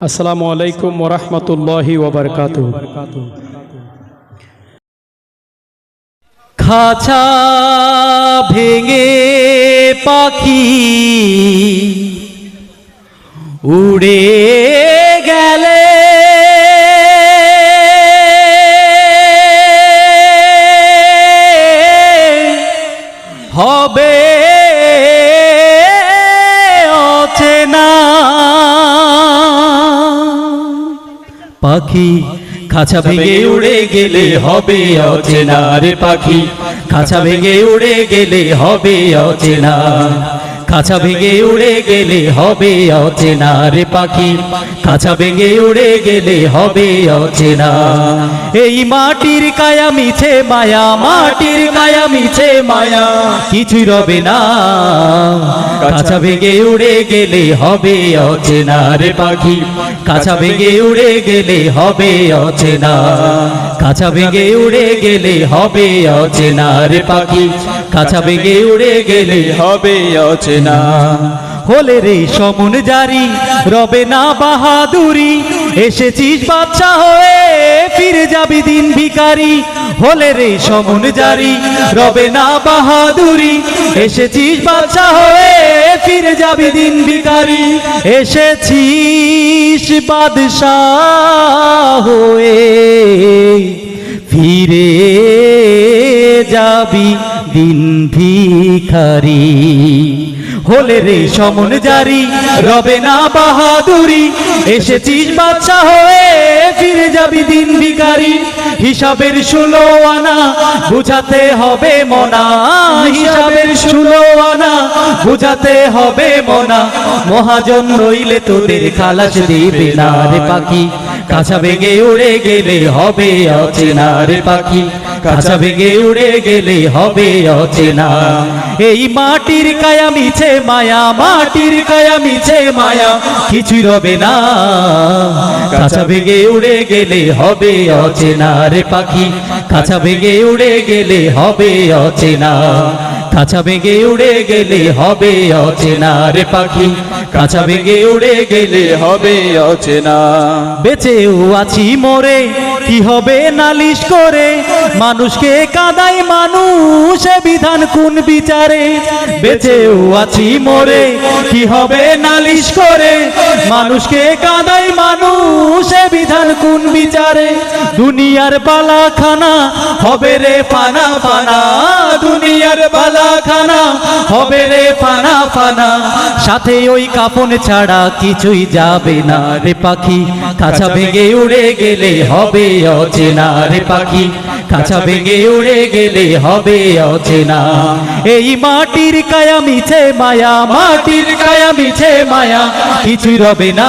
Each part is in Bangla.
আসসালামু আলাইকুম ওরহমতুল্লাহি ওবরকাত খাঁচা ভেঙে পাখি উড়ে গেলে। হবে পাখি। খাঁচা ভেঙে উড়ে গেলে হবে অচেনা রে পাখি। খাঁচা ভেঙে উড়ে গেলে হবে অচেনা। খাঁচা ভেঙে উড়ে গেলে হবে অচেনা রে পাখি। খাঁচা ভেঙে উড়ে গেলে হবে অচেনা। এই মাটির কায়া মিছে মায়া মাটির কায়া মিছে মায়া। কিছুই রবে না। কাঁচা ভেঙে উড়ে গেলে হবে অচেনা রে পাখি। কাঁচা ভেঙে উড়ে গেলে হবে অচেনা। কাঁচা ভেঙে উড়ে গেলে হবে অচেনা রে পাখি। কাঁচা ভেঙে উড়ে গেলে হবে অচেনা। হলে রে সমন জারি, রবে না বাহাদুরি, এসেছিস বাচ্চা হয়ে ফিরে যাবি দিন ভিকারি হলে রে সমন জারি, রবে না বাহাদুরি, এসেছিস বাচ্চা হয়ে ফিরে যাবি দিন ভিকারি এসেছিস বাদশাহ হয়ে ফিরে যাবি দিন ভিখারি। হলে রে সমন জারি, রবে না বাহাদুরি। এসেছিস বাচ্চা হয়ে, ফিরে যাবি দিন ভিখারি। হিসাবের ষোলো আনা, বুঝাতে হবে মনা। হিসাবের ষোলো আনা, বুঝাতে হবে মনা। মহাজন রইলে তোদের খালাস দিবে না রে পাখি। কাছা ভেঙে উড়ে গেলে হবে অচেনা রে পাখি। কাছা ভেঙে উড়ে গেলে হবে অচেনা। এই মাটির কায়া মিছে মায়া, মাটির কায়া মিছে মায়া, কিছুই রবে না। কাছা ভেঙে উড়ে গেলে হবে অচেনা রে পাখি। কাছা ভেঙে উড়ে গেলে হবে অচেনা। কাছা ভেঙে উড়ে গেলে হবে অচেনা রে পাখি। কাছা ভেঙে উড়ে গেলে হবে অচেনা। বেঁচেও আছি মরে, কি হবে নালিশ করে? মানুষকে কাদাই মানুষ বিধান কোন বিচারে? বেঁচেও আছি মরে, কি হবে নালিশ করে? মানুষকে কাদাই মানুষ বিধান কোন বিচারে? দুনিয়ার বালাখানা হবে রে পানা পানা দুনিয়ার বালাখানা হবে রে ফানা ফানা। সাথে ওই কাপন ছাড়া কিছুই যাবে না রে পাখি। কাছা ভেঙে উড়ে গেলে হবে অচেনা রে পাখি। কাছা ভেঙে উড়ে গেলে হবে অচেনা। এই মাটির কায়া মিছে মায়া, মাটির কায়া মিছে মায়া, কিছুই রবে না।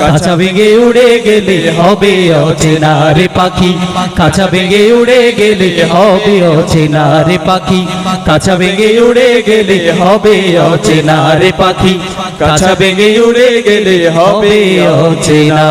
কাছা ভেঙে উড়ে গেলে হবে অচেনা রে পাখি। কাছা ভেঙে উড়ে গেলে হবে অচেনা রে পাখি। কাছা ভেঙে উড়ে গেলে হবে অচেনা রে পাখি। কাছা ভেঙে উড়ে গেলে হবে অচেনা।